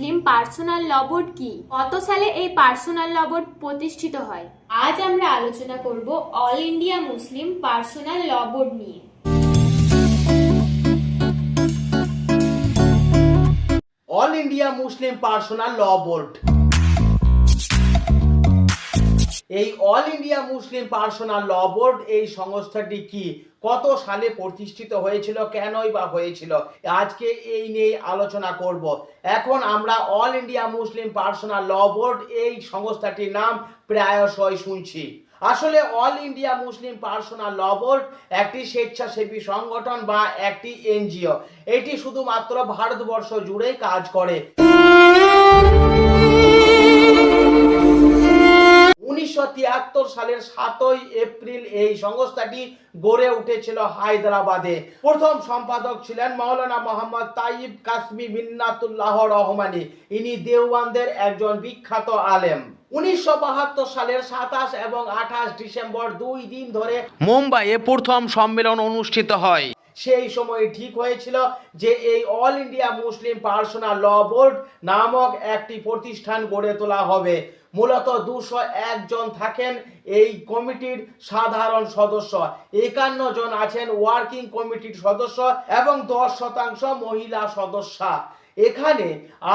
মুসলিম Personal Law board কি? কত সালে এই পার্সোনাল ল বোর্ড প্রতিষ্ঠিত হয়? আজ আমরা আলোচনা করব All India Muslim Personal Law Board নিয়ে। All India Muslim Personal Law Board এই All India Muslim Personal Law Board এই সংস্থাটি কি? কত সালে প্রতিষ্ঠিত হয়েছিল? কেনই বা হয়েছিল? আজকে এই নিয়ে আলোচনা করব। এখন আমরা All India Muslim Personal Law Board এই সংস্থাটির নাম প্রায়শই শুনছি। আসলে All India Muslim Personal Law Board একটি স্বেচ্ছাসেবী সংগঠন বা একটি এনজিও। এটি শুধুমাত্র ভারতবর্ষ জুড়েই কাজ করে। তিয়াত্তর সালের সাতই এপ্রিল এই সংস্থাটি গড়ে উঠেছিল হায়দ্রাবাদে। প্রথম সম্পাদক ছিলেন মাওলানা মোহাম্মদ তাইব কাসমি মিন্নাতুল্লাহ রহমানি। ইনি দেওয়ানদের একজন বিখ্যাত আলেম। উনিশশো বাহাত্তর সালের সাতাশ এবং আঠাশ ডিসেম্বর দুই দিন ধরে মুম্বাইয়ে প্রথম সম্মেলন অনুষ্ঠিত হয়। সেই সময় ঠিক হয়েছিল যে এই All India Muslim Personal Law Board নামক একটি প্রতিষ্ঠান গড়ে তোলা হবে। মূলত দুশো একজন থাকেন এই কমিটির সাধারণ সদস্য। একান্ন জন আছেন ওয়ার্কিং কমিটির সদস্য এবং দশ শতাংশ মহিলা সদস্যা। এখানে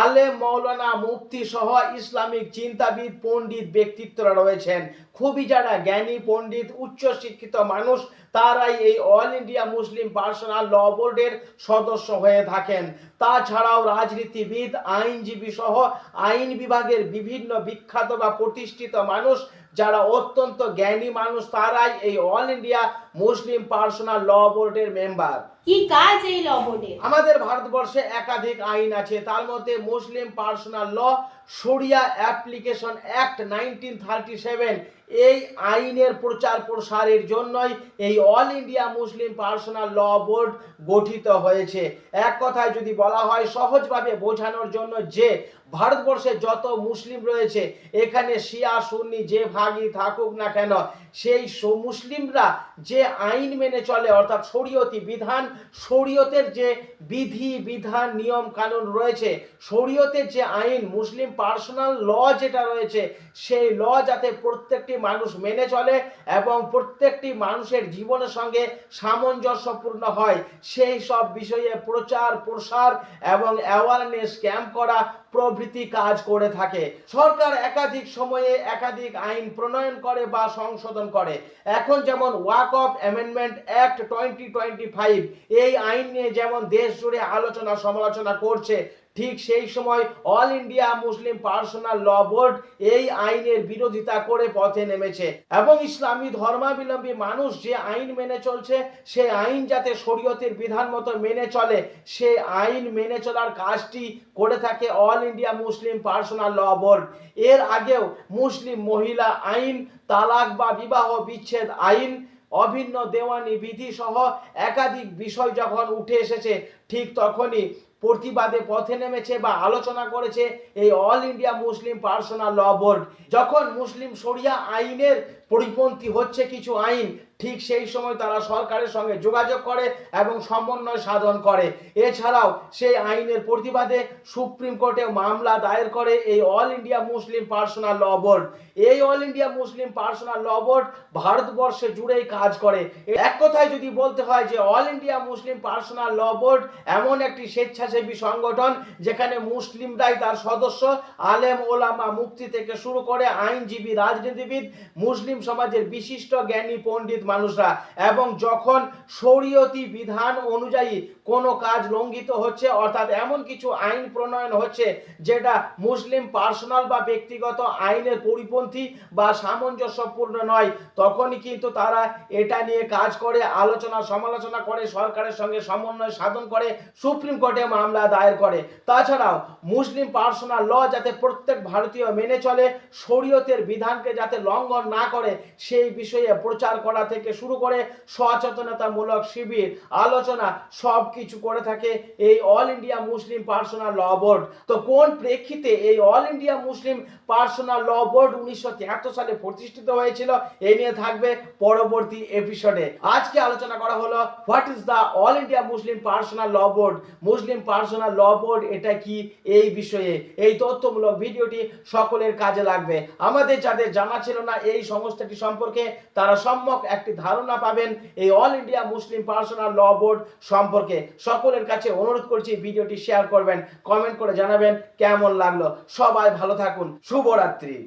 আলেম মৌলানা মুফতি সহ ইসলামিক চিন্তাবিদ পণ্ডিত ব্যক্তিত্বরা রয়েছেন। খুবই যারা জ্ঞানী, পণ্ডিত উচ্চ শিক্ষিত মানুষ, তারাই এই All India Muslim Personal Law বোর্ডের সদস্য হয়ে থাকেন। তাছাড়াও রাজনীতিবিদ, আইনজীবী সহ আইন বিভাগের বিভিন্ন বিখ্যাত বা প্রতিষ্ঠিত মানুষ, যারা অত্যন্ত জ্ঞানী মানুষ, তারাই এই All India Muslim Personal Law বোর্ডের মেম্বার। কি কাজ এই ল আমাদের ভারতবর্ষে একাধিক আইন আছে, তার মধ্যে মুসলিম পার্সোনাল ল শরিয়া Application Act nineteen thirty seven এই আইনের প্রচার প্রসারের জন্যই এই All India Muslim Personal Law Board গঠিত হয়েছে। এক কথায় যদি বলা হয়, সহজভাবে বোঝানোর জন্য যে ভারতবর্ষে যত মুসলিম রয়েছে, এখানে শিয়া সুন্নি যে ভাগই থাকুক না কেন সেই মুসলিমরা যে আইন মেনে চলে, অর্থাৎ শরীয়তি বিধান, শরীয়তের যে বিধি, বিধান, নিয়ম, কানুন রয়েছে, শরীয়তের যে আইন, মুসলিম পার্সোনাল ল যেটা রয়েছে, সেই ল যাতে প্রত্যেকটি মানুষ মেনে চলে এবং প্রত্যেকটি মানুষের জীবনের সঙ্গে সামঞ্জস্যপূর্ণ হয়, সেই সব বিষয়ে প্রচার প্রসার এবং অ্যাওয়ারনেস ক্যাম্প করা প্রভৃতি কাজ করে থাকে। সরকার একাধিক সময়ে একাধিক আইন প্রণয়ন করে বা সংশোধন করে। এখন যেমন walk of Amendment Act twenty twenty five, এই আইন নিয়ে যেমন দেশ জুড়ে আলোচনা সমালোচনা করছে ঠিক সেই সময় All India Muslim Personal Law Board এই আইনের বিরোধিতা করে পথে নেমেছে এবং ইসলামী ধর্মাবলম্বী মানুষ যে আইন মেনে চলছে সেই আইন যাতে শরীয়তের বিধান মতো মেনে চলে, সে আইন মেনে চলার কাজটি করে থাকে All India Muslim Personal Law Board এর আগেও মুসলিম মহিলা আইন, তালাক বা বিবাহ বিচ্ছেদ আইন, অভিন্ন দেওয়ানি বিধি সহ একাধিক বিষয় যখন উঠে এসেছে, ঠিক তখনই প্রতিবাদে পথে নেমেছে বা আলোচনা করেছে এই All India Muslim Personal Law Board. যখন মুসলিম শরিয়া আইনের পরিপন্থী হচ্ছে কিছু আইন ঠিক সেই সময় তারা সরকারের সঙ্গে যোগাযোগ করে এবং সমন্বয় সাধন করে। এছাড়াও সেই আইনের প্রতিবাদে সুপ্রিম কোর্টে মামলা দায়ের করে এই All India Muslim Personal Law Board. এই All India Muslim Personal Law Board ভারতবর্ষে জুড়েই কাজ করে। এক কথায় যদি বলতে হয় যে All India Muslim Personal Law Board এমন একটি স্বেচ্ছাসেবী সংগঠন যেখানে মুসলিমরাই তার সদস্য, আলেম, ওলামা মুক্তি থেকে শুরু করে আইনজীবী, রাজনীতিবিদ, মুসলিম সমাজের বিশিষ্ট জ্ঞানী, পণ্ডিত মানুষরা। এবং যখন শরীয়তি বিধান অনুযায়ী কোনো কাজ লঙ্ঘিত হচ্ছে, অর্থাৎ এমন কিছু আইন প্রণয়ন হচ্ছে, যেটা মুসলিম পার্সোনাল বা ব্যক্তিগত আইনের পরিপন্থী বা সামঞ্জস্যপূর্ণ নয়, তখনই কিন্তু তারা এটা নিয়ে কাজ করে, আলোচনা, সমালোচনা করে, সরকারের সঙ্গে সমন্বয় সাধন করে, সুপ্রিম কোর্টে মামলা দায়ের করে। তাছাড়াও মুসলিম পার্সোনাল ল যাতে প্রত্যেক ভারতীয় মেনে চলে, শরীয়তের বিধানকে যাতে লঙ্ঘন না করে, সেই বিষয়ে প্রচার করা থেকে শুরু করে সচেতনতামূলক শিবির, আলোচনা সব কিছু করে থাকে এই All India Muslim Personal Law Board তো কোন প্রেক্ষিতে এই All India Muslim Personal Law Board উনিশশো তিয়াত্তর সালে প্রতিষ্ঠিত হয়েছিল, এ নিয়ে থাকবে পরবর্তী এপিসোডে আজকে আলোচনা করা হলো what is the All India Muslim Personal Law Board Muslim Personal Law Board এটা কি এই বিষয়ে? এই তথ্যমূলক ভিডিওটি সকলের কাজে লাগবে। আমাদের যাদের জানা ছিল না এই সংস্থাটি সম্পর্কে, তারা সম্যক একটি ধারণা পাবেন এই All India Muslim Personal Law Board সম্পর্কে। সকলের কাছে অনুরোধ করছি ভিডিওটি শেয়ার করবেন কমেন্ট করে জানাবেন কেমন লাগল। সবাই ভালো থাকুন। শুভরাত্রি।